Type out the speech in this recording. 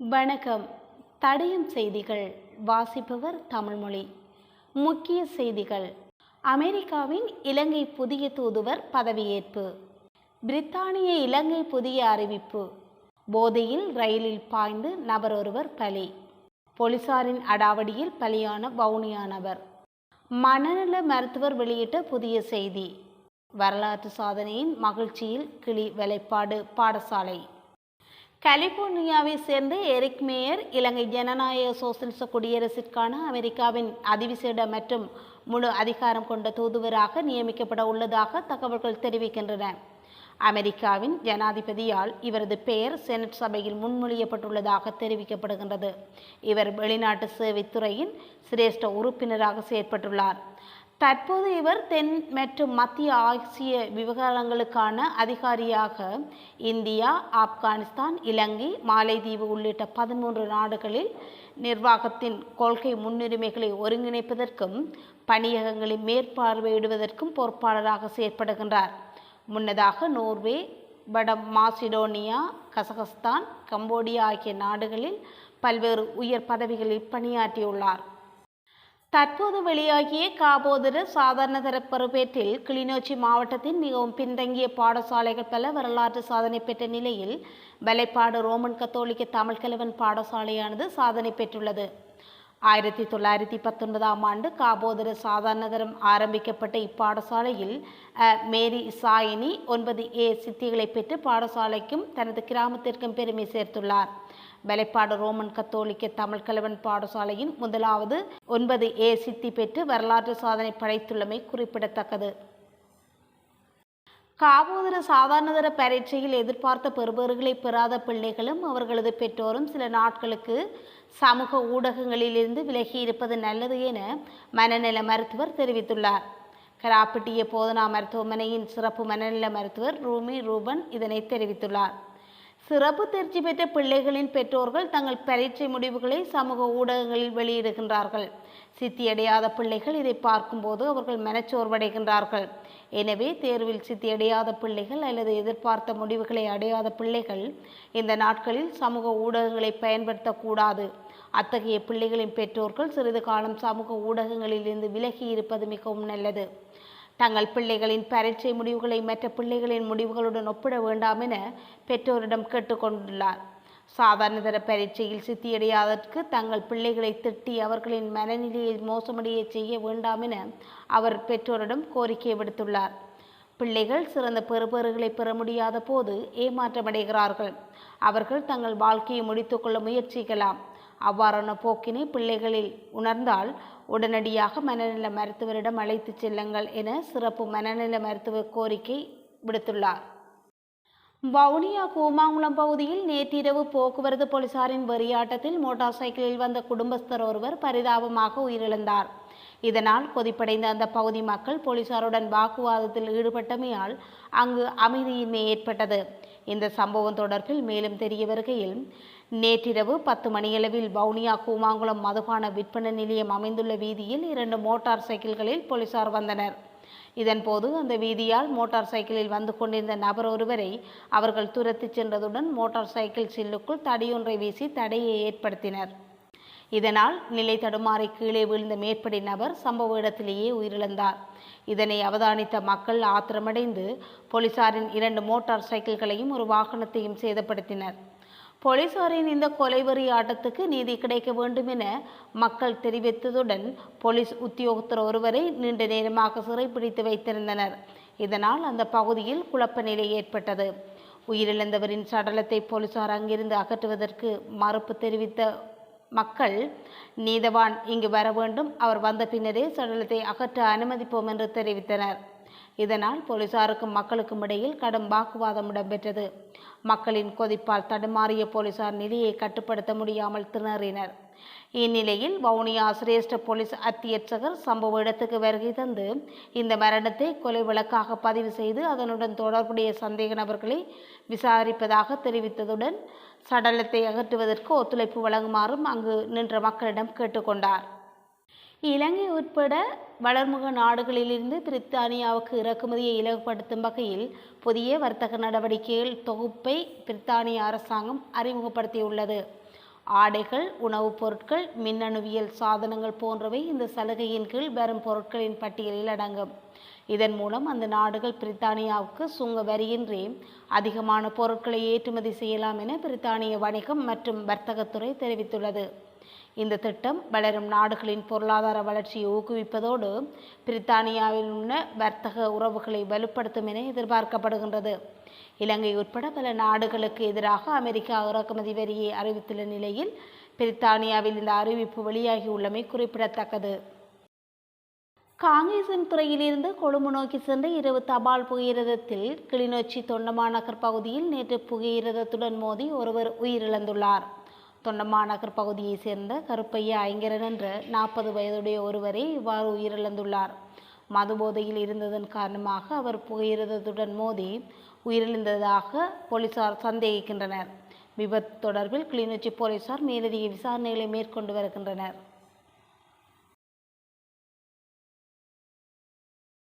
வணக்கம். தடயம் செய்திகள். வாசிப்பவர் தமிழ்மொழி. முக்கிய செய்திகள். அமெரிக்காவின் இலங்கை புதிய தூதுவர் பதவியேற்பு. பிரித்தானிய இலங்கை புதிய அறிவிப்பு. போதையில் ரயிலில் பாய்ந்து நபரொருவர் பலி. போலீசாரின் அடாவடியில் பலியான வவுனியானவர். மனநல மருத்துவர் வெளியிட்ட புதிய செய்தி. வரலாற்று சாதனையின் மகிழ்ச்சியில் கிளி வேலைப்பாடு பாடசாலை. கலிபோர்னியாவை சேர்ந்த எரிக் மேயர் இலங்கை ஜனநாயக சோசலிச குடியரசிற்கான அமெரிக்காவின் அதிவிசேட மற்றும் முழு அதிகாரம் கொண்ட தூதுவராக நியமிக்கப்பட உள்ளதாக தகவல்கள் தெரிவிக்கின்றன. அமெரிக்காவின் ஜனாதிபதியால் இவரது பெயர் செனட் சபையில் முன்மொழியப்பட்டுள்ளதாக தெரிவிக்கப்படுகின்றது. இவர் வெளிநாட்டு சேவைத்துறையின் சிரேஷ்ட உறுப்பினராக செயற்பட்டுள்ளார். தற்போது இவர் தென் மற்றும் மத்திய ஆசிய விவகாரங்களுக்கான அதிகாரியாக இந்தியா ஆப்கானிஸ்தான் இலங்கை மாலைதீவு உள்ளிட்ட பதிமூன்று நாடுகளில் நிர்வாகத்தின் கொள்கை முன்னுரிமைகளை ஒருங்கிணைப்பதற்கும் பணியகங்களை மேற்பார்வையிடுவதற்கும் பொறுப்பாளராக செயற்படுகின்றார். முன்னதாக நோர்வே வட மாசிடோனியா கசகஸ்தான் கம்போடியா ஆகிய நாடுகளில் பல்வேறு உயர் பதவிகளில் பணியாற்றியுள்ளார். தற்போது வெளியாகிய காபோதர சாதாரண தர கிளிநொச்சி மாவட்டத்தின் மிகவும் பின்தங்கிய பாடசாலைகள் பல வரலாற்று சாதனை பெற்ற நிலையில் வலைப்பாடு ரோமன் கத்தோலிக்க தமிழ் கலவன் பாடசாலையானது சாதனை பெற்றுள்ளது. ஆயிரத்தி தொள்ளாயிரத்தி பத்தொன்பதாம் ஆண்டு காபோதர சாதாரண ஆரம்பிக்கப்பட்ட இப்பாடசாலையில் மேரி சாயினி ஒன்பது ஏ சித்திகளை பெற்று பாடசாலைக்கும் தனது கிராமத்திற்கும் பெருமை சேர்த்துள்ளார். வெலைப்பாடு ரோமன் கத்தோலிக்க தமிழ் கலவன் பாடசாலையின் முதலாவது ஒன்பது ஏ சித்தி பெற்று வரலாற்று சாதனை படைத்துள்ளமை குறிப்பிடத்தக்கது. காபோதர சாதாரணதர பரீட்சையில் எதிர்பார்த்த பெறுபவர்களை பெறாத பிள்ளைகளும் அவர்களது பெற்றோரும் சில நாட்களுக்கு சமூக ஊடகங்களிலிருந்து விலகி இருப்பது நல்லது என மனநல மருத்துவர் தெரிவித்துள்ளார். கராப்பட்டிய போதனா மருத்துவமனையின் சிறப்பு மனநல மருத்துவர் ரூமி ரூபன் இதனை தெரிவித்துள்ளார். சிறப்பு தேர்ச்சி பெற்ற பிள்ளைகளின் பெற்றோர்கள் தங்கள் பரீட்சை முடிவுகளை சமூக ஊடகங்களில் வெளியிடுகின்றார்கள். சித்தியடையாத பிள்ளைகள் இதை பார்க்கும்போது அவர்கள் மனச்சோர்வடைகின்றார்கள். எனவே தேர்வில் சித்தியடையாத பிள்ளைகள் அல்லது எதிர்பார்த்த முடிவுகளை அடையாத பிள்ளைகள் இந்த நாட்களில் சமூக ஊடகங்களை பயன்படுத்தக்கூடாது. அத்தகைய பிள்ளைகளின் பெற்றோர்கள் சிறிது காலம் சமூக ஊடகங்களிலிருந்து விலகி இருப்பது மிகவும் நல்லது. தங்கள் பிள்ளைகளின் பரீட்சை முடிவுகளை மற்ற பிள்ளைகளின் முடிவுகளுடன் ஒப்பிட வேண்டாம் என பெற்றோரிடம் கேட்டுக்கொண்டுள்ளார். சாதாரண தர பரீட்சையில் சித்தியடையாதற்கு தங்கள் பிள்ளைகளை திட்டி அவர்களின் மனநிலையை மோசமடைய செய்ய வேண்டாம் என அவர் பெற்றோரிடம் கோரிக்கை விடுத்துள்ளார். பிள்ளைகள் சிறந்த பெறுபேறுகளை பெற முடியாத போது ஏமாற்றமடைகிறார்கள். அவர்கள் தங்கள் வாழ்க்கையை முடித்துக்கொள்ள முயற்சிக்கலாம். அவ்வாறான போக்கினை பிள்ளைகளில் உணர்ந்தால் உடனடியாக மனநல மருத்துவரிடம் அழைத்துச் செல்லுங்கள் என சிறப்பு மனநல மருத்துவ கோரிக்கை விடுத்துள்ளார். வவுனியா கூமாங்குளம் பகுதியில் நேற்றிரவு போக்குவரத்து போலீசாரின் வெறியாட்டத்தில் மோட்டார் சைக்கிளில் வந்த குடும்பஸ்தர் ஒருவர் பரிதாபமாக உயிரிழந்தார். இதனால் கொதிப்படைந்த அந்த பகுதி மக்கள் போலீசாருடன் வாக்குவாதத்தில் ஈடுபட்டமையால் அங்கு அமைதியின்மை ஏற்பட்டது. இந்த சம்பவம் தொடர்பில் மேலும் தெரிய வருகையில் நேற்றிரவு பத்து மணியளவில் வவுனியா கூமாங்குளம் மதுபான விற்பனை நிலையம் அமைந்துள்ள வீதியில் இரண்டு மோட்டார் சைக்கிள்களில் போலீசார் வந்தனர். இதன்போது அந்த வீதியால் மோட்டார் சைக்கிளில் வந்து கொண்டிருந்த நபர் ஒருவரை அவர்கள் துரத்திச் சென்றதுடன் மோட்டார் சைக்கிள் சில்லுக்குள் தடியொன்றை வீசி தடையை ஏற்படுத்தினர். இதனால் நிலை தடுமாறி கீழே விழுந்த மேற்படி நபர் சம்பவ இடத்திலேயே உயிரிழந்தார். இதனை அவதானித்த மக்கள் ஆத்திரமடைந்து போலீசாரின் இரண்டு மோட்டார் சைக்கிள்களையும் ஒரு வாகனத்தையும் சேதப்படுத்தினர். போலீசாரின் இந்த கொலைவெறி ஆட்டத்துக்கு நீதி கிடைக்க வேண்டும் என மக்கள் தெரிவித்ததுடன் போலீஸ் உத்தியோகத்தர் ஒருவரை நீண்ட நேரமாக சிறைப்பிடித்து வைத்திருந்தனர். இதனால் அந்த பகுதியில் குழப்ப நிலை ஏற்பட்டது. உயிரிழந்தவரின் சடலத்தை போலீசார் அங்கிருந்து அகற்றுவதற்கு மறுப்பு தெரிவித்த மக்கள் நீதவான் இங்கு வர வேண்டும். அவர் வந்த பின்னரே சடலத்தை அகற்ற அனுமதிப்போம் என்று தெரிவித்தனர். இதனால் போலீசாருக்கும் மக்களுக்கும் இடையில் கடும் வாக்குவாதம் இடம்பெற்றது. மக்களின் கொதிப்பால் தடுமாறிய போலீசார் நிலையை கட்டுப்படுத்த முடியாமல் திணறினர். இந்நிலையில் வவுனியா சிரேஷ்ட போலீஸ் அத்தியட்சகர் சம்பவ இடத்துக்கு வருகை தந்து இந்த மரணத்தை கொலை வழக்காக பதிவு செய்து அதனுடன் தொடர்புடைய சந்தேக நபர்களை விசாரிப்பதாக தெரிவித்ததுடன் சடலத்தை அகற்றுவதற்கு ஒத்துழைப்பு வழங்குமாறும் அங்கு நின்ற மக்களிடம் கேட்டுக்கொண்டார். இலங்கை உட்பட வளர்முக நாடுகளிலிருந்து பிரித்தானியாவுக்கு இறக்குமதியை இலகுபடுத்தும் வகையில் புதிய வர்த்தக நடவடிக்கைகள் தொகுப்பை பிரித்தானிய அரசாங்கம் அறிமுகப்படுத்தியுள்ளது. ஆடைகள் உணவுப் பொருட்கள் மின்னணுவியல் சாதனங்கள் போன்றவை இந்த சலுகையின் கீழ் வரும் பொருட்களின் பட்டியலில் அடங்கும். இதன் மூலம் அந்த நாடுகள் பிரித்தானியாவுக்கு சுங்க வரியின்றி அதிகமான பொருட்களை ஏற்றுமதி செய்யலாம் என பிரித்தானிய வணிகம் மற்றும் வர்த்தகத்துறை தெரிவித்துள்ளது. இந்த திட்டம் வளரும் நாடுகளின் பொருளாதார வளர்ச்சியை ஊக்குவிப்பதோடு பிரித்தானியாவில் உள்ள வர்த்தக உறவுகளை வலுப்படுத்தும் என எதிர்பார்க்கப்படுகின்றது. இலங்கை உட்பட பல நாடுகளுக்கு எதிராக அமெரிக்கா இறக்குமதி வரியை அறிவித்துள்ள நிலையில் பிரித்தானியாவில் இந்த அறிவிப்பு வெளியாகியுள்ளமை குறிப்பிடத்தக்கது. காங்கேசன் துறையிலிருந்து கொழும்பு நோக்கி சென்ற இரவு தபால் புகையிரதத்தில் கிளிநொச்சி தொண்டமாநகர் பகுதியில் நேற்று புகையிரதத்துடன் மோதி ஒருவர் உயிரிழந்துள்ளார். தொண்டமாநகர் பகுதியைச் சேர்ந்த கருப்பையா ஐங்கரன் என்ற நாற்பது வயதுடைய ஒருவரே இவ்வாறு உயிரிழந்துள்ளார். மதுபோதையில் இருந்ததன் காரணமாக அவர் புகையிரதத்துடன் மோதி உயிரிழந்ததாக போலீசார் சந்தேகிக்கின்றனர். விபத்து தொடர்பில் கிளிநொச்சி போலீசார் மேலதிக விசாரணைகளை மேற்கொண்டு வருகின்றனர்.